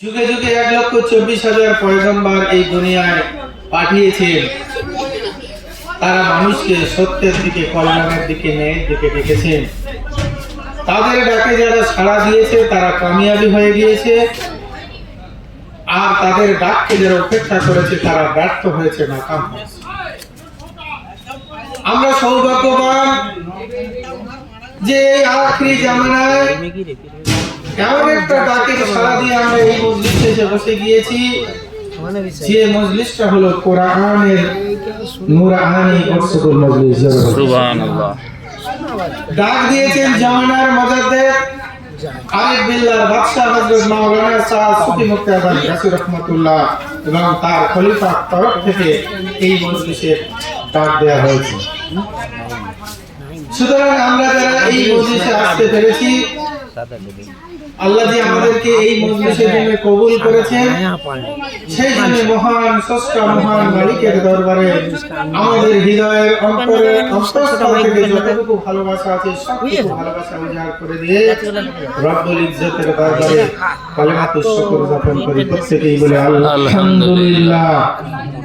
যুগে যুগে এক লক্ষ চব্বিশ হাজার পয়গম্বর এই দুনিয়ায় পাঠিয়েছেন। তারা মানুষকে সত্যের দিকে, কল্যাণের দিকে, ন্যায়ের দিকে ডেকেছেন। তাদের ডাকে যারা সাড়া দিয়েছে, তারা কামিয়াবি হয়ে গিয়েছে। আর তাদের ডাককে যারা উপেক্ষা করেছে, তারা ব্যর্থ হয়েছে, নাকাম হয়েছে। আমরা সৌভাগ্যবান যে আখরি জামানায় এমন একটা ডাকের সাড়া দিয়ে আমরা এই মজলিসে এসে বসে গিয়েছি যে মজলিসটা হলো কোরআনের নুরানি ওরসুল মজলিস। সুবহানাল্লাহ। ডাক দিয়েছেন জামানার মজাদ্দেদ আরিফ বিল্লাহ বাদশাহ হযরত মাওলানা শাহ সুফি মুক্তাদার রাসূল রাহমাতুল্লাহ এবং তার খলিফা তরফ থেকে এই মজলিসে ডাক দেওয়া হয়েছে। সুতরাং আমরা যারা এই মজলিসে আসতে পেরেছি আল্লাহ যে আমাদেরকে এই মজলিসের জন্য কবুল করেছেন সেই জন্য মহান স্রষ্টা মহান মালিকের দরবারে আমাদের হৃদয়ের অন্তরে অন্তঃস্থল থেকে যতটুকু ভালোবাসা আছে সবটুকু ভালোবাসা উজাড় করে দিয়ে রব্বুল ইজ্জতের দরবারে কালেমাতুর শুকর যাপন করি। প্রত্যেকেই বলে আলহামদুলিল্লাহ।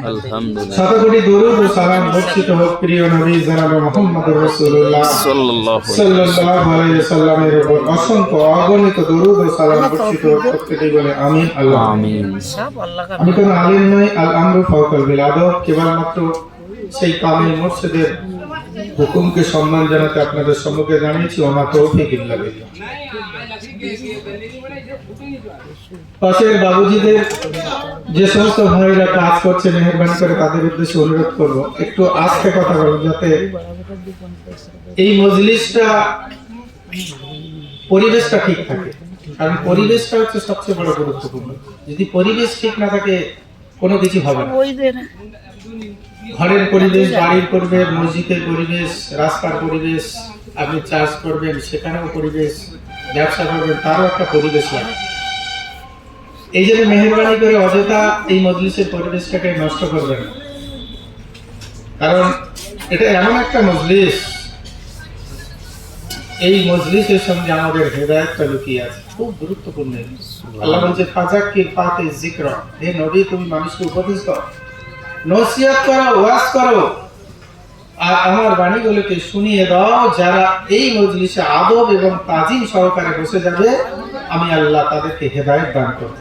আলহামদুলিল্লাহ। শতকোটি দরুদ ও সালাম বর্ষিত হোক প্রিয় নবী জনাব মোহাম্মদ রাসূলুল্লাহ। সাল্লাল্লাহু সাল্লাল্লাহু আলাইহি সাল্লামের উপর অসংখ্য অগণিত দরুদ ও সালাম বর্ষিত হোক প্রত্যেকেই বলে আমিন আল্লাহ। আমিন। আমি কোনো আলিম নই আল আমরু ফাওকাল বিল কেবলমাত্র সেই কামিল মুর্শিদের হুকুমকে সম্মান জানাতে আপনাদের সম্মুখে জানিয়েছি ওমা তৌফিক ইল্লা বিল্লাহ। পাশের বাবুজিদের যে সমস্ত ভাইরা কাজ করছে মেহরবানি করে তাদের উদ্দেশ্যে অনুরোধ করব একটু আস্তে কথা বলুন যাতে এই মজলিসটা পরিবেশটা ঠিক থাকে। কারণ পরিবেশটা হচ্ছে সবচেয়ে বড় গুরুত্বপূর্ণ। যদি পরিবেশ ঠিক না থাকে কোনো কিছু হবে না। ঘরের পরিবেশ বাড়ির পরিবেশ মসজিদের পরিবেশ রাস্তার পরিবেশ আপনি চাষ করবেন সেখানেও পরিবেশ ব্যবসা করবেন তারও একটা পরিবেশ লাগে। এই জন্য মেহরবানি করে অযথা এই মজলিসের পরিবেশটাকে নষ্ট করবেন কারণ এটা এমন একটা মজলিস, এই মজলিসের সঙ্গে আমাদের হেদায়তটা লুকিয়ে আছে। খুব গুরুত্বপূর্ণ। আল্লাহ বলছে ফাজাক কি ফাতে জিক্র হে নবী, তুমি মানুষকে উপদেশ দাও। নসিহত করো, ওয়াজ করো। আর আমার বাণীগুলোকে শুনিয়ে দাও যারা এই মজলিসে আদব এবং তাজিম সহকারে বসে যাবে আমি আল্লাহ তাদেরকে হেদায়েত দান করব।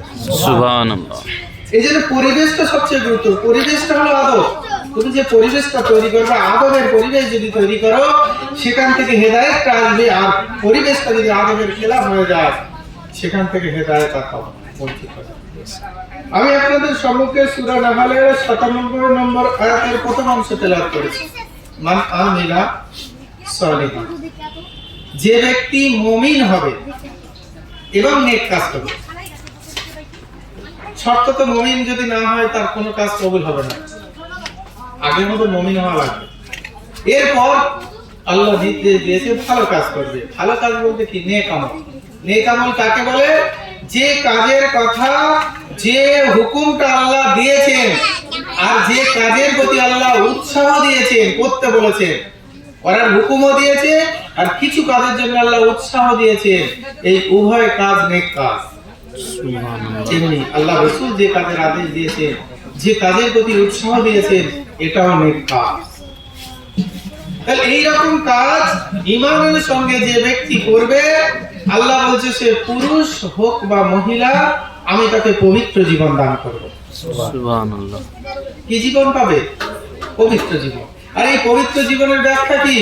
এই জন্য পরিবেশটা সবচেয়ে গুরুত্ব। পরিবেশটা হলো আদব। তুমি যে পরিবেশটা তৈরি করবে আদবের পরিবেশ যদি তৈরি করো সেখান থেকে হেদায়েতটা আসবে আর পরিবেশটা যদি আদবের খেলাফ হয়ে যায় সেখান থেকে হেদায়েত আর পাবো বঞ্চিত আমি আপনাদের সম্মুখে সূরা নাহালের 97 নম্বর আয়াতের প্রথম অংশ তেলাওয়াত করেছি। মান আমিলা সালিহান যে ব্যক্তি মুমিন হবে এবং নেক কাজ করবে। শর্ত তো মমিন যদি না হয়, তার কোনো কাজ কবুল হবে না। আগের মতো মমিন হওয়া লাগবে। এরপর আল্লাহ নির্দেশ দিয়েছে, ভালো কাজ করবে। ভালো কাজ বলতে কি? নেক আমল। নেক আমল কাকে বলে? যে কাজের কথা যে হুকুমটা আল্লাহ দিয়েছেন আর যে কাজের প্রতি আল্লাহ উৎসাহ দিয়েছেন করতে বলেছেন করার হুকুমও দিয়েছে আর কিছু কাজের জন্য আল্লাহ উৎসাহ দিয়েছেন এই উভয় কাজ নেক কাজ। তেমনি আল্লাহ রসুল যে কাজের আদেশ দিয়েছেন যে কাজের প্রতি উৎসাহ দিয়েছেন এটাও অনেক কাজ। তাহলে এইরকম কাজ ইমানের সঙ্গে যে ব্যক্তি করবে আল্লাহ বলছে সে পুরুষ হোক বা মহিলা আমি তাকে পবিত্র জীবন দান করব। কি জীবন পাবে? পবিত্র জীবন। আর এই পবিত্র জীবনের ব্যাখ্যা কি?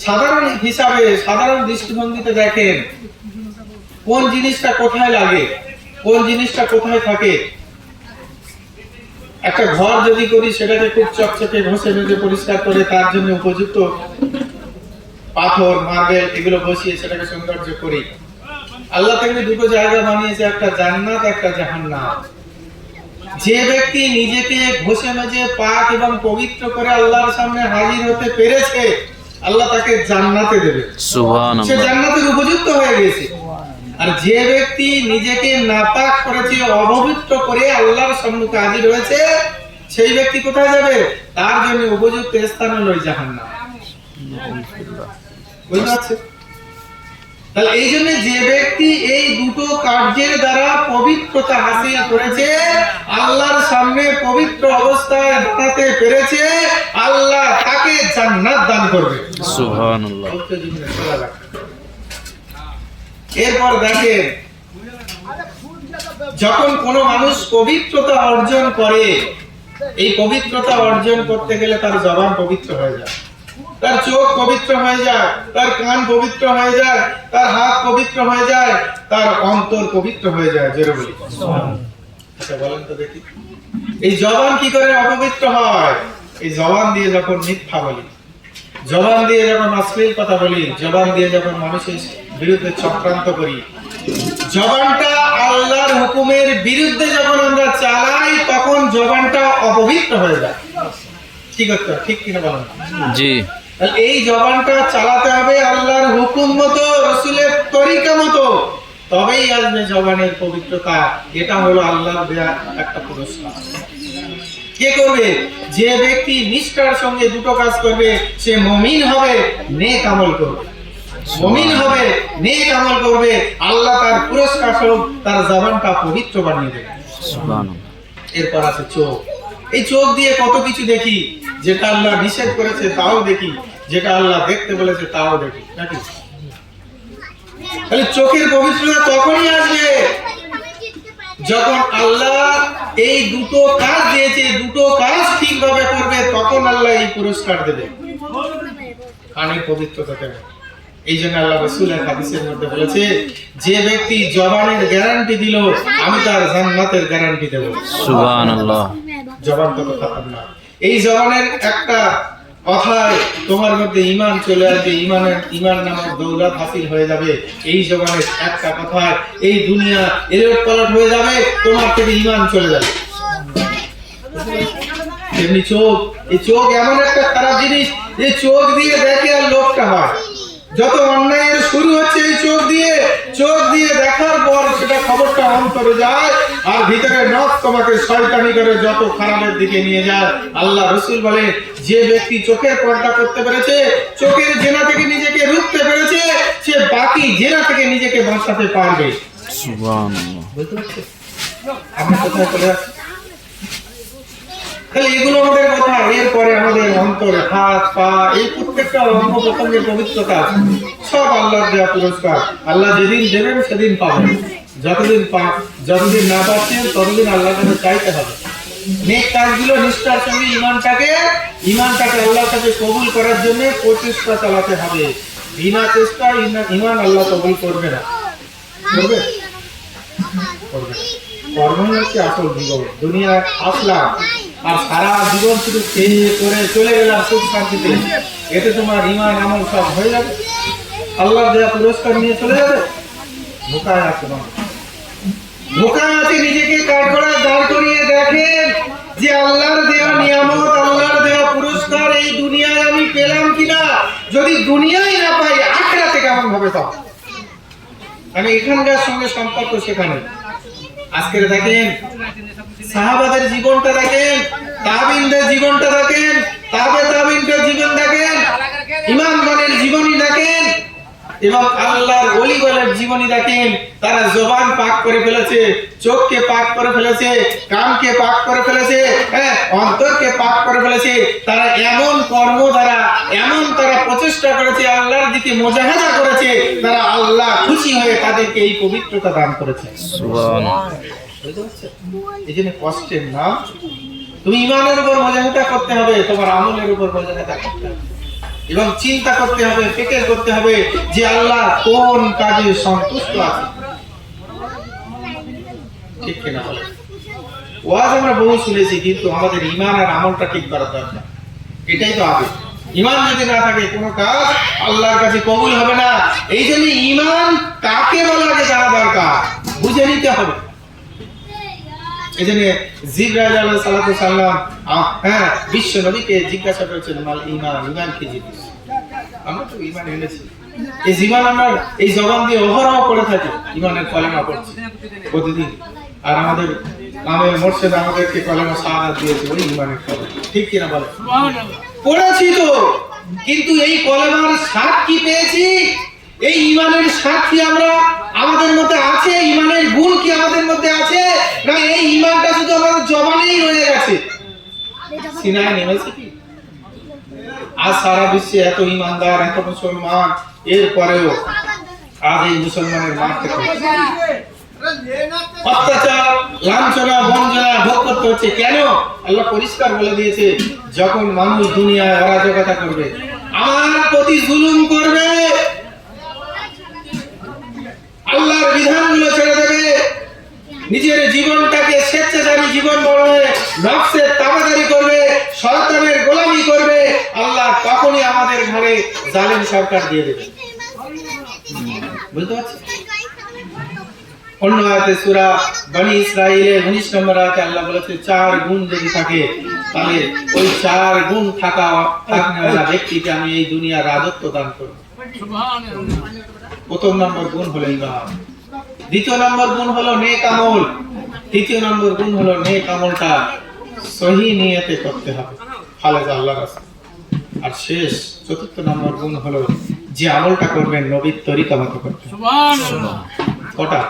সাধারণ হিসাবে সাধারণ দৃষ্টিভঙ্গিতে দেখেন কোন জিনিসটা কোথায় লাগে কোন জিনিসটা কোথায় থাকে? একটা ঘর যদি করি সেটাকে খুব চকচকে ঘষে মেজে পরিষ্কার করে তার জন্য উপযুক্ত পাথর মার্বেল এগুলো বসিয়ে সেটাকে সৌন্দর্য করি। আল্লাহ তেমনি দুটো জায়গা বানিয়েছে একটা জান্নাত একটা জাহান্নাম যে ব্যক্তি নিজেকে ঘষে মেজে পাক এবং পবিত্র করে আল্লাহর সামনে হাজির হতে পেরেছে আল্লাহ তাকে জান্নাতে দেবে। সে জান্নাতের উপযুক্ত হয়ে গেছে। আর যে ব্যক্তি নিজেকে নাপাক করেছে অপবিত্র করে আল্লাহর সম্মুখে হাজির হয়েছে সেই ব্যক্তি কোথায় যাবে? তার জন্য উপযুক্ত স্থান হলো জাহান্নাম বুঝতে তাহলে এই জন্য যে ব্যক্তি এই দুটো কার্যের দ্বারা পবিত্রতা হাসিল করেছে আল্লাহর সামনে পবিত্র অবস্থায় দাঁড়াতে পেরেছে আল্লাহ তাকে জান্নাত দান করবে। সুবহানাল্লাহ। এরপর দেখেন যখন কোনো মানুষ পবিত্রতা অর্জন করে এই পবিত্রতা অর্জন করতে গেলে তার জবান পবিত্র হয়ে যায়। তার চোখ পবিত্র হয়ে যায়, তার কান পবিত্র হয়ে যায়, তার হাত পবিত্র হয়ে যায়, তার অন্তর পবিত্র হয়ে যায়, জোরে বলি। আচ্ছা বলেন তো দেখি। এই জবান কি করে অপবিত্র হয়? এই জবান দিয়ে যখন মিথ্যা বলি, জবান দিয়ে যখন অশ্লীল কথা বলি, জবান দিয়ে যখন মানুষের বিরুদ্ধে চক্রান্ত করি, জবানটা আল্লাহর হুকুমের বিরুদ্ধে যখন আমরা চালাই, তখন জবানটা অপবিত্র হয়ে যায়। কি করতে ঠিক কিনা বলেন। জি। এই জবানটা চালাতে হবে আল্লাহর হুকুম মতো রসুলের তরিকা মতো। তবেই আসবে জবানের পবিত্রতা। এটা হলো আল্লাহর দেয়া একটা পুরস্কার। কে করবে? যে ব্যক্তি নিষ্ঠার সঙ্গে দুটো কাজ করবে সে মমিন হবে নেক আমল করবে। মমিন হবে নেক আমল করবে আল্লাহ তার পুরস্কার স্বরূপ তার জবানটা পবিত্র বানিয়ে দেবে। এরপর আছে চোখ। এই চোখ দিয়ে কত কিছু দেখি, যেটা আল্লাহ নিষেধ করেছে তাও দেখি, যেটা আল্লাহ দেখতে বলেছে তাও দেখি, নাকি? তাহলে চোখের পবিত্রতা তখনই আসবে যখন আল্লাহ এই দুটো কাজ দিয়েছে দুটো কাজ ঠিকভাবে করবে, তখন আল্লাহ এই পুরস্কার দেবে। কানের পবিত্রতা দেবে। এই জন্য আল্লাহ রসুলের হাদিসের মধ্যে বলেছে, যে ব্যক্তি জবানের গ্যারান্টি দিল, আমি তার জান্নাতের গ্যারান্টি দেবো। সুবহানাল্লাহ। জবান তো কথা হবে না। এই জবানের একটা কথায় তোমার মধ্যে ইমান চলে আসবে ইমানের ইমান নামক দৌলত হাসিল হয়ে যাবে। এই জবানের একটা কথায় এই দুনিয়া এলোট পালট হয়ে যাবে, তোমার থেকে ইমান চলে যাবে। তেমনি চোখ, এই চোখ এমন একটা খারাপ জিনিস, যে চোখ দিয়ে দেখে আর লোকটা হয়। যত অন্যায়ের শুরু হচ্ছে এই চোখ দিয়ে চোখ দিয়ে দেখার পর সেটা খবরটা অন্তরে যায় আর ভিতরে নখ তোমাকে শয়তানি করে যত খারাপের দিকে নিয়ে যায়। আল্লাহ রসুল বলে যে ব্যক্তি চোখের পর্দা করতে পেরেছে চোখের জেনা থেকে নিজেকে রুখতে পেরেছে সে বাকি জেনা থেকে নিজেকে বাঁচাতে পারবে। বুঝতে পারছ? কোথায় চলে আসছি। তাহলে এগুলো আমাদের কথা, এরপরে আমাদের অন্তর, হাত, পা, এই প্রত্যেকটা অঙ্গ পবিত্রতা। সব আল্লাহর দেওয়া পুরস্কার। আল্লাহ যেদিন দেবেন, সেদিন পাবেন। যতদিন পা, যতদিন না পাচ্ছেন, ততদিন আল্লাহর কাছে চাইতে হবে। নেক কাজগুলো নিষ্ঠার সঙ্গে ইমানটাকে ইমানটাকে আল্লাহর কাছে কবুল করার জন্য প্রচেষ্টা চালাতে হবে। বিনা চেষ্টা ইমান আল্লাহ কবুল করবে না। করবে? করবে কর্মই হচ্ছে আসল জীবন। দুনিয়ায় আসলাম। আর সারা জীবন শুধু খেয়ে করে চলে গেলাম সুখ শান্তিতে। এতে তোমার ইমান আমল সব হয়ে যাবে। আল্লাহ দেয়া পুরস্কার নিয়ে চলে যাবে ধোকায় আছে মানুষ আছে নিজেকে, কাঠগড়া দাঁড় করিয়ে দেখেন যে আল্লাহর দেওয়া নিয়ামত, আল্লাহর দেওয়া পুরস্কার এই দুনিয়ায় আমি পেলাম কিনা? যদি দুনিয়ায় না পাই আখড়াতে কেমন ভাবে পাবো মানে এখানকার সঙ্গে সম্পর্ক সেখানে। আজকের দেখেন সাহাবাদের জীবনটা দেখেন, তাবিনদের জীবনটা দেখেন, তাবে তাবিনদের জীবন দেখেন, ইমামগণের জীবনী দেখেন, এবং আল্লাহর অলিগলের জীবনী দেখেন, তারা জবান পাক করে ফেলেছে, চোখকে পাক করে ফেলেছে, কানকে পাক করে ফেলেছে হ্যাঁ অন্তরকে পাক করে ফেলেছে, তারা এমন কর্ম দ্বারা, এমন তারা প্রচেষ্টা করেছে, আল্লাহর দিকে মোজাহাদা করেছে, তারা আল্লাহ খুশি হয়ে তাদেরকে এই পবিত্রতা দান করেছে। বুঝতে কষ্টের নাম তুমি ইমানের উপর মজাহিদা করতে হবে, তোমার আমলের উপর মজাহিদা করতে হবে। এবং চিন্তা করতে হবে, ফিকির করতে হবে যে আল্লাহ কোন কাজে সন্তুষ্ট আছে। ঠিক কিনা বলে? ওয়াজ আমরা বহু শুনেছি, কিন্তু আমাদের ইমান আর আমলটা ঠিক করার দরকার। এটাই তো আগে ইমান যদি না থাকে, কোনো কাজ আল্লাহর কাছে কবুল হবে না। এই জন্য ইমান কাকে বলা যে জানা দরকার? বুঝে নিতে হবে। এই জন্য আলাইহিস সালাতু সাল্লাম হ্যাঁ বিশ্ব নবীকে জিজ্ঞাসা করেছেন মাল ইমান ইমান কি জিনিস? আমরা তো ইমান এনেছি। এই জীবন আমরা এই জবান দিয়ে অহরহ পড়ে থাকি ইমানের কলেমা পড়ছি প্রতিদিন। আর আমাদের আমাদের মোর্শেদ আমাদেরকে কলেমা সাহায্য দিয়েছে ওই ইমানের কলেমা। ঠিক কিনা বলে? পড়েছি তো কিন্তু এই কলেমার স্বাদ কি পেয়েছি? এই ইমানের স্বাদ কি আমরা আমাদের মধ্যে আছে? ইমানের গুণ কি আমাদের মধ্যে আছে? না সিনায় নেমেছে কি? আজ সারা বিশ্বে এত ইমানদার, এত মুসলমান, এরপরেও আজ এই মুসলমানের মার অত্যাচার, লাঞ্ছনা বঞ্চনা ভোগ করতে হচ্ছে। কেন? আল্লাহ পরিষ্কার বলে দিয়েছে, যখন মানুষ দুনিয়ায় অরাজকতা করবে, আমার প্রতি জুলুম করবে। আল্লাহর বিধানগুলো ছেড়ে দেবে। নিজের জীবনটাকে স্বেচ্ছাচারী জীবন বলবে নফসের তাবাদারি করবে, শয়তানের গোলামি করবে, আল্লাহ তখনই আমাদের ঘরে জালেম সরকার দিয়ে দেবে। বুঝতে পারছি অন্য আয়াতে বনি ইসরাইলের 19 নম্বর আয়াতে আল্লাহ বলেছে, চার গুণ যদি থাকে, তাহলে ওই চার গুণ থাকা থাকনেওয়ালা ব্যক্তিকে আমি এই দুনিয়ার রাজত্ব দান করব। প্রথম নম্বর গুণ হলো ইমান দ্বিতীয় নম্বর গুণ হলো নেক আমল। তৃতীয় নম্বর গুণ হলো নেক আমলটা সহি নিয়তে করতে হবে। খালেদা আল্লাহ রাস্তা আর শেষ চতুর্থ নম্বর গুণ হলো যে আমলটা করবেন নবীর তরিকা মতো করতে হবে। কটা।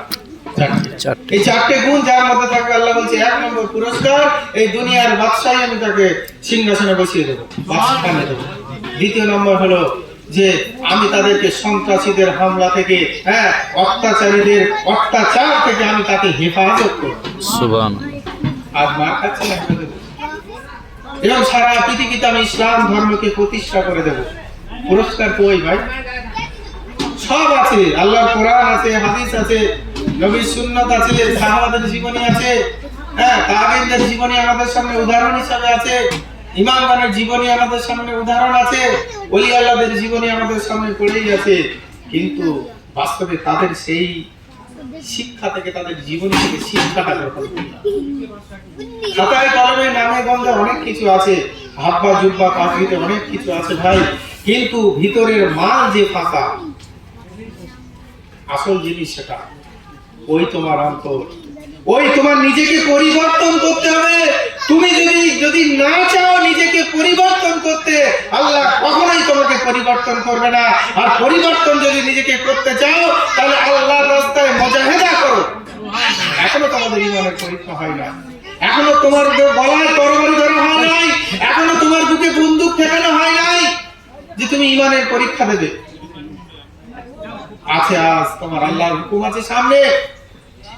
এই চারটে গুণ যার মধ্যে থাকবে আল্লাহ বলছে এক নম্বর পুরস্কার এই দুনিয়ার বাদশাহী আমি তাকে সিংহাসনে বসিয়ে দেবো বাদশাহে দেবো। দ্বিতীয় নম্বর হলো যে আমি তাদেরকে সন্ত্রাসীদের হামলা থেকে হ্যাঁ অত্যাচারীদের অত্যাচার থেকে আমি তাকে হেফাজত করব। সুবান আজ মার খাচ্ছে না এবং সারা পৃথিবীতে আমি ইসলাম ধর্মকে প্রতিষ্ঠা করে দেব। পুরস্কার কই ভাই? সব আছে। আল্লাহর কোরআন আছে হাদিস আছে নবীর সুন্নাত আছে সাহাবাদের জীবনী আছে হ্যাঁ তাবেঈনদের জীবনী আমাদের সামনে উদাহরণ হিসাবে আছে। ইমামগণের জীবনী আমাদের সামনে উদাহরণ আছে, ওলি আল্লাহদের জীবনী আমাদের সামনে পড়েই আছে কিন্তু বাস্তবে তাদের সেই শিক্ষা থেকে তাদের জীবনী থেকে শিক্ষাটা গ্রহণ কলমে নামে গন্ধে অনেক কিছু আছে, হাব্বা, জুব্বা অনেক কিছু আছে ভাই। কিন্তু ভিতরের মাল যে ফাঁকা, আসল জিনিস সেটা, ওই তোমার অন্তর। ওই তোমার নিজেকে পরিবর্তন করতে হবে। তুমি যদি যদি না চাও নিজেকে পরিবর্তন করতে, আল্লাহ কখনোই তোমাকে পরিবর্তন করবে না। আর পরিবর্তন যদি নিজেকে করতে চাও, তাহলে আল্লাহর রাস্তায় মজাহেদা করো। এখনও তোমাদের ইমানের পরীক্ষা হয় না। এখনও তোমার গলায় তরবারি ধরা হয় নাই। এখনও তোমার বুকে বন্দুক ঠেকানো হয় নাই যে তুমি ইমানের পরীক্ষা দেবে। আছে আজ তোমার আল্লাহর হুকুম আছে সামনে।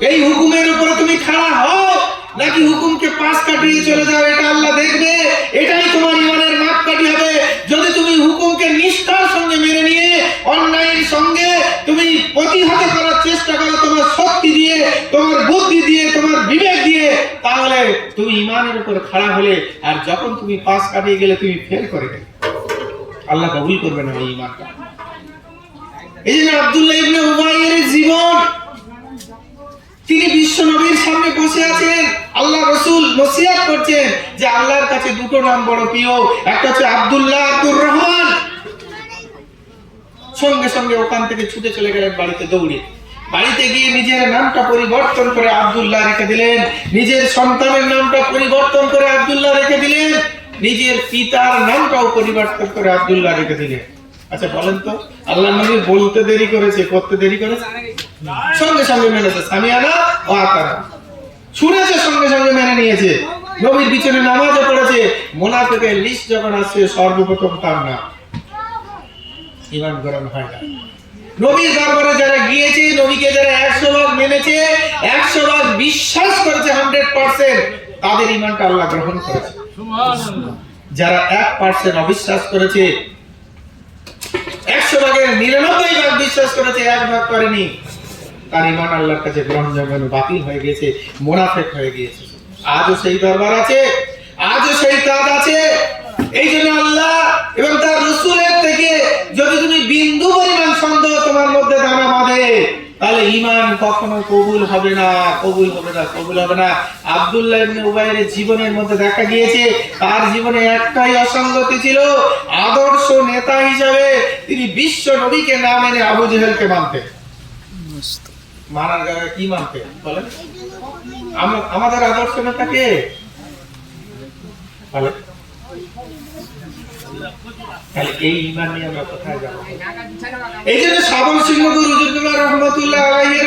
এই হুকুমের উপরে তুমি খাড়া হও। নাকি হুকুমকে পাশ কাটিয়ে চলে যাও, এটা আল্লাহ দেখবে। এটাই তোমার ইমানের মাপকাঠি হবে। যদি তুমি হুকুমকে নিষ্ঠার সঙ্গে মেনে নিয়ে, অন্যায়ের সঙ্গে তুমি প্রতিহত করার চেষ্টা করো, তোমার শক্তি দিয়ে, তোমার বুদ্ধি দিয়ে, তোমার বিবেক দিয়ে, তাহলে তুমি ইমানের উপর খাড়া হলে আর যখন তুমি পাশ কাটিয়ে গেলে তুমি ফেল করে গেলে। আল্লাহ কবুল করবে না এই ইমানটা। এই জন্য আব্দুল্লাহ ইবনে উবাইয়ের জীবন তিনি বিশ্ব নবীর সামনে বসে আছেন। আল্লাহ রসুল নসিহত করছেন যে আল্লাহর কাছে দুটো নাম বড় প্রিয়। একটা হচ্ছে আব্দুল্লাহ আব্দুর রহমান। সঙ্গে সঙ্গে ওখান থেকে ছুটে চলে গেলেন বাড়িতে দৌড়ে। বাড়িতে গিয়ে নিজের নামটা পরিবর্তন করে আব্দুল্লাহ রেখে দিলেন। নিজের সন্তানের নামটা পরিবর্তন করে আব্দুল্লাহ রেখে দিলেন। নিজের পিতার নামটাও পরিবর্তন করে আব্দুল্লাহ রেখে দিলেন। আচ্ছা বলেন তো, আল্লাহ নবী বলতে দেরি করেছে, করতে দেরি করেছে? সঙ্গে সঙ্গে মেনেছে সামিয়ানা ও আকারা শুনেছে, সঙ্গে সঙ্গে মেনে নিয়েছে। নবীর পিছনে নামাজও পড়েছে। মোনাফেকের লিস্ট যখন আসছে, সর্বপ্রথম তার ইমান হয় না। নবীর দরবারে যারা গিয়েছে, নবীকে যারা একশো ভাগ মেনেছে, একশো ভাগ বিশ্বাস করেছে, হান্ড্রেড পার্সেন্ট, তাদের ইমানটা আল্লাহ গ্রহণ করেছে। যারা এক পার্সেন্ট অবিশ্বাস করেছে, একশো ভাগের নিরানব্বই ভাগ বিশ্বাস করেছে, এক ভাগ করেনি। তার ইমান আল্লাহর কাছে গ্রহণযোগ্য বাতিল হয়ে গেছে, মোনাফেক হয়ে গিয়েছে। আজও সেই দরবার আছে, আজও সেই কাজ আছে। এই জন্য আল্লাহ এবং তার রসুলের থেকে যদি তুমি বিন্দু পরিমাণ সন্দেহ তোমার মধ্যে দানা বাঁধে, তাহলে ইমান কখনো কবুল হবে না, কবুল হবে না, কবুল হবে না। আব্দুল্লাহ ইবনে উবাইরের জীবনের মধ্যে দেখা গিয়েছে, তার জীবনে একটাই অসঙ্গতি ছিল, আদর্শ নেতা হিসাবে তিনি বিশ্ব নবীকে না মেনে আবু জেহেলকে মানতেন। মানার জায়গায় কি মানতে বলেন। আম- আমাদের আদর্শ নেতা কে? রহমতুল্লাহ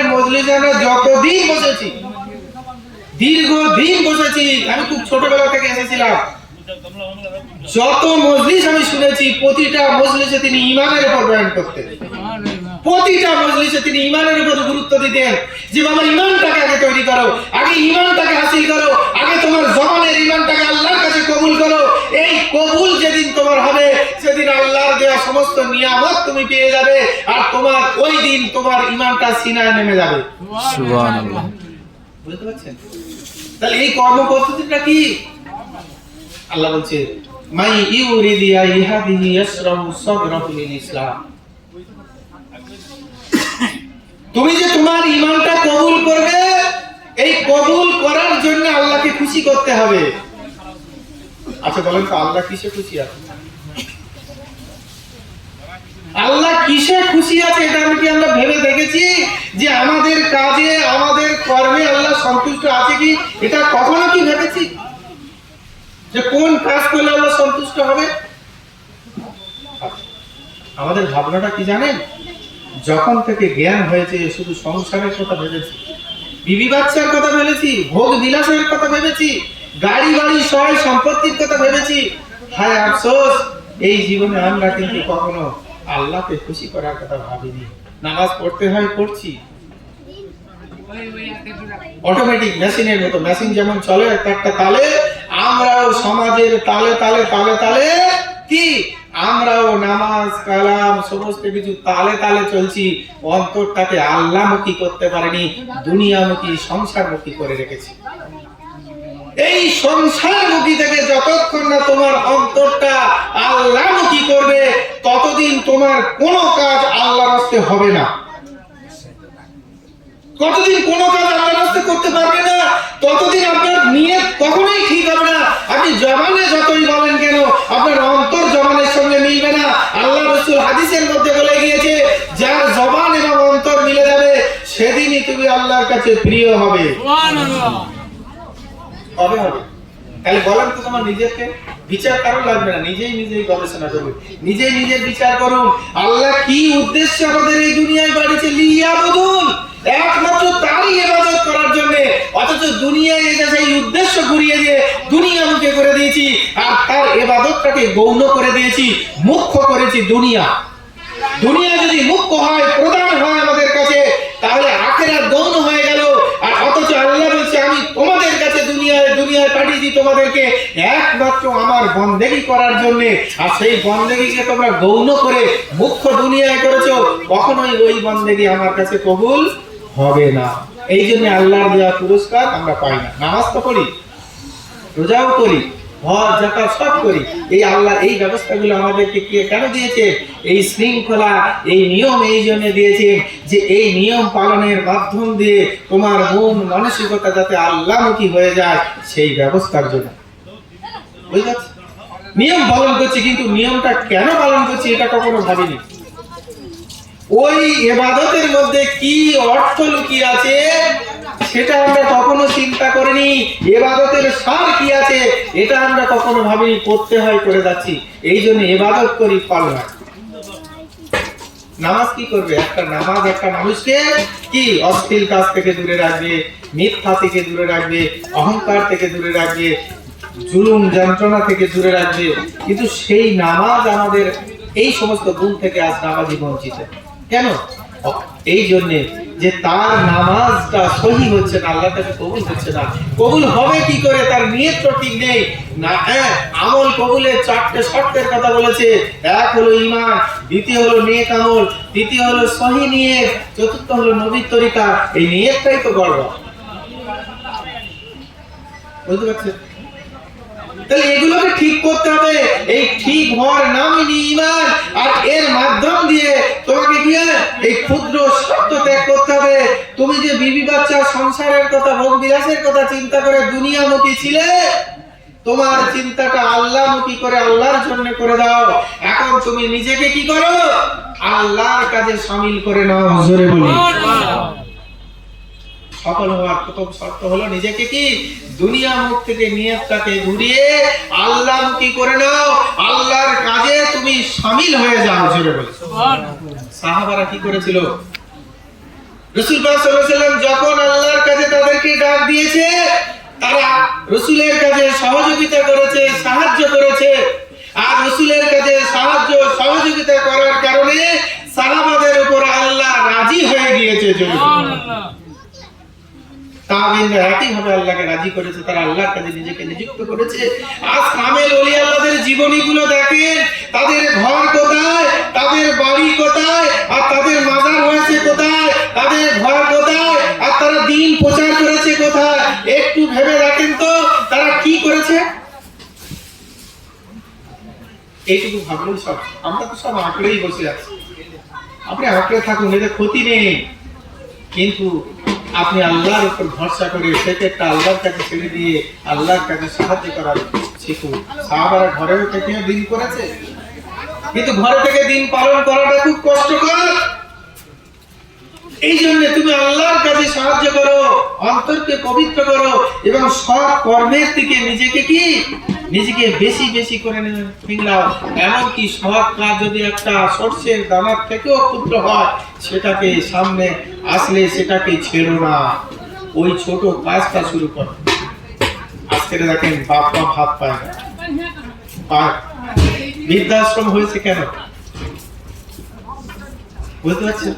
মজলিসে বসেছি দীর্ঘ দিন বসেছি, আমি খুব ছোটবেলা থেকে এসেছিলাম, যত মজলিস আমি শুনেছি, প্রতিটা মজলিসে তিনি ইমানের উপর বয়ান করতেন। প্রতিটা মজলিসে তিনি ইমানের উপর গুরুত্ব দিতেন। যে বাবা ইমানটাকে আগে তৈরি করো আগে ইমানটাকে হাসিল করো আগে তোমার জবানের ইমানটাকে আল্লাহর কাছে কবুল করো। এই কবুল যেদিন তোমার হবে সেদিন আল্লাহর দেওয়া সমস্ত নিয়ামত তুমি পেয়ে যাবে আর তোমার ওই দিন তোমার ইমানটা সিনায় নেমে যাবে। বুঝতে পারছেন? তাহলে এই কর্ম পদ্ধতিটা কি? আল্লাহ বলছে মাই ইউরিদি আইহাদিহি ইয়াসরাহু সাদরাহু লিল ইসলাম। তুমি যে তোমার ইমানটা কবুল করবে, এই কবুল করার জন্য আল্লাহকে খুশি করতে হবে। আচ্ছা বলেন তো, আল্লাহ কিসে খুশি আছে? আল্লাহ কিসে খুশি আছে এটা আমি কি আমরা ভেবে দেখেছি? যে আমাদের কাজে, আমাদের কর্মে আল্লাহ সন্তুষ্ট আছে কি? এটা কখনো কি ভেবেছি? যে কোন কাজ করলে আল্লাহ সন্তুষ্ট হবে? আমাদের ভাবনাটা কি জানেন? যখন থেকে জ্ঞান হয়েছে শুধু সংসারের কথা ভেবেছি। বিবি বাচ্চার কথা ভেবেছি, ভোগ বিলাসের কথা ভেবেছি, গাড়ি বাড়ি সয় সম্পত্তির কথা ভেবেছি। হায় আফসোস, এই জীবনে আমরা কিন্তু কখনো আল্লাহকে খুশি করার কথা ভাবিনি। নামাজ পড়তে হয়, পড়ছি। অটোমেটিক মেশিনের মতো মেশিন যেমন চলে একটা তালে, আমরাও সমাজের তালে তালে তালে তালে, কি? আমরাও নামাজ, কালাম, সমস্ত কিছু তালে তালে চলছি। অন্তরটাকে আল্লাহমুখী করতে পারেনি, দুনিয়ামুখী, সংসারমুখী করে রেখেছি। এই সংসারমুখী থেকে যতক্ষণ না তোমার অন্তরটা আল্লাহমুখী করবে, ততদিন তোমার কোনো কাজ আল্লাহ হস্তে হবে না। কতদিন কোনো কাজ আল্লাহর রাস্তে করতে পারবে না? ততদিন আপনার নিয়ত কখনোই ঠিক হবে না? আপনি জবানে যতই বলেন কেন আপনার অন্তর জবানের সঙ্গে মিলবে না। আল্লাহ রসুল হাদিসের মধ্যে বলে গিয়েছে যার জবান এবং অন্তর মিলে যাবে সেদিনই তুমি আল্লাহর কাছে প্রিয় হবে। হবে হবে। তাহলে বলেন তো তোমার নিজেকে বিচার কারও লাগবে না নিজেই নিজেই গবেষণা করুন। নিজেই নিজের বিচার করুন। আল্লাহ কি উদ্দেশ্যে আমাদের এই দুনিয়ায় বাড়িতে লিয়া বদুন একমাত্র তারই ইবাদত করার জন্য, অথচ দুনিয়ায় এসে সেই উদ্দেশ্য ঘুরিয়ে দিয়ে করে দিয়েছি, আর তার ইবাদতটাকে গৌণ করে দিয়েছি, মুখ্য করেছি দুনিয়া। দুনিয়া যদি মুখ্য হয়, প্রধান হয় আমাদের কাছে, তাহলে আখেরাত গৌণ হয়ে গেল, আর অথচ আল্লাহ বলছে, আমি তোমাদের কাছে দুনিয়ায় দুনিয়ায় পাঠিয়েছি তোমাদেরকে। একমাত্র আমার বন্দেগি করার জন্য, আর সেই বন্দেগিকে তোমরা গৌণ করে মুখ্য দুনিয়ায় করেছ, কখনোই ওই বন্দেগি আমার কাছে কবুল হবে না। এই জন্য আল্লাহর দেওয়া পুরস্কার আমরা পাই না। নামাজ তো করি রোজাও করি, হজ জাকাত সব করি। এই আল্লাহ এই ব্যবস্থাগুলো আমাদেরকে কে কেন দিয়েছে? এই শৃঙ্খলা, এই নিয়ম এই জন্য দিয়েছে যে এই নিয়ম পালনের মাধ্যম দিয়ে তোমার মন মানসিকতা যাতে আল্লাহমুখী হয়ে যায়, সেই ব্যবস্থার জন্য। বুঝতে? নিয়ম পালন করছি, কিন্তু নিয়মটা কেন পালন করছি এটা কখনো ভাবিনি। ওই এবাদতের মধ্যে কি অর্থ লুকিয়ে আছে, সেটা আমরা কখনো চিন্তা করিনি। এবাদতের সার কি আছে, এটা আমরা কখনো ভাবিনি, করতে হয় করে যাচ্ছি। এই জন্য এবাদত করি পালন। হয়। নামাজ কি করবে? একটা নামাজ একটা মানুষকে কি? অস্থির কাজ থেকে দূরে রাখবে, মিথ্যা থেকে দূরে রাখবে, অহংকার থেকে দূরে রাখবে, জুলুম, যন্ত্রণা থেকে দূরে রাখবে। কিন্তু সেই নামাজ আমাদের এই সমস্ত গুণ থেকে আজ নামাজি বঞ্চিত। কেন? এই জন্যে যে তার নামাজটা সহি হচ্ছে না, আল্লাহ কাছে কবুল হচ্ছে না। কবুল হবে কি করে? তার নিয়ত তো ঠিক নেই। না হ্যাঁ আমল কবুলের চারটে শর্তের কথা বলেছে। এক হলো ইমান দ্বিতীয় হলো নেক আমল, তৃতীয় হলো সহি নিয়ত, চতুর্থ হলো নবীর তরিকা। এই নিয়তটাই তো গর্ব। বুঝতে পারছেন? তাহলে এগুলোকে ঠিক করতে হবে। এই ঠিক হওয়ার নামই ইমান আর এর মাধ্যম দিয়ে তোমাকে কি? এই ক্ষুদ্র শব্দ ত্যাগ করতে হবে। তুমি যে বিবি বাচ্চা সংসারের কথা ভোগ বিলাসের কথা চিন্তা করে দুনিয়ামুখী ছিলে, তোমার চিন্তাটা আল্লাহ আল্লাহমুখী করে আল্লাহর জন্য করে দাও। এখন তুমি নিজেকে কি করো? আল্লাহর কাজে সামিল করে নাও, জোরে বলি। সফল হওয়ার প্রথম শর্ত হলো নিজেকে কি দুনিয়া মুখ থেকে নিয়তটাকে ঘুরিয়ে আল্লাহমুখী করে নাও। আল্লাহর কাজে তুমি সামিল হয়ে যাও জোরে বলে। সাহাবারা কি করেছিল? রসুল সাল্লাম যখন আল্লাহর কাছে তাদেরকে ডাক দিয়েছে তারা রসুলের কাজে সহযোগিতা করেছে সাহায্য করেছে আর রসুলের কাজে সাহায্য সহযোগিতা করার কারণে সাহাবাদের উপর আল্লাহ রাজি হয়ে গিয়েছে জোরে বলুন। তাবিনরা একইভাবে আল্লাহকে রাজি করেছে, তারা আল্লাহর কাজে নিজেকে নিযুক্ত করেছে। আজ কামেল আল্লাহদের জীবনীগুলো দেখেন, তাদের ঘর কোথায়, তাদের বাড়ি কোথায়, আর তাদের মাজার হয়েছে কোথায়, তাদের ঘর কোথায়, আর তারা দিন প্রচার করেছে কোথায়? একটু ভেবে দেখেন তো, তারা কি করেছে? এইটুকু ভাবলেই সব, আমরা তো সব আঁকড়েই বসে আছি। আপনি আঁকড়ে থাকুন এতে ক্ষতি নেই। কিন্তু আপনি আল্লাহর উপর ভরসা করে সেক্ষেত্রে আল্লাহর কাছে ছেড়ে দিয়ে আল্লাহর কাছে সাহায্য করার শিখুন। সাহাবারা ঘরেও থেকেও দিন করেছে? কিন্তু ঘরে থেকে দিন পালন করাটা খুব কষ্টকর। এই জন্য তুমি আল্লাহর কাছে সাহায্য করো, অন্তরকে পবিত্র করো এবং সৎ কর্মের দিকে নিজেকে কি? নিজেকে বেশি বেশি করে ফিংলাও এমনকি সৎ কাজ যদি একটা সর্ষের দানার থেকেও ক্ষুদ্র হয়, সেটাকে সামনে আসলে সেটাকে ছেড়ো না। ওই ছোট কাজটা শুরু করো। আজকে দেখেন বাপ মা ভাত পায় না। বৃদ্ধাশ্রম হয়েছে কেন? বুঝতে পারছেন?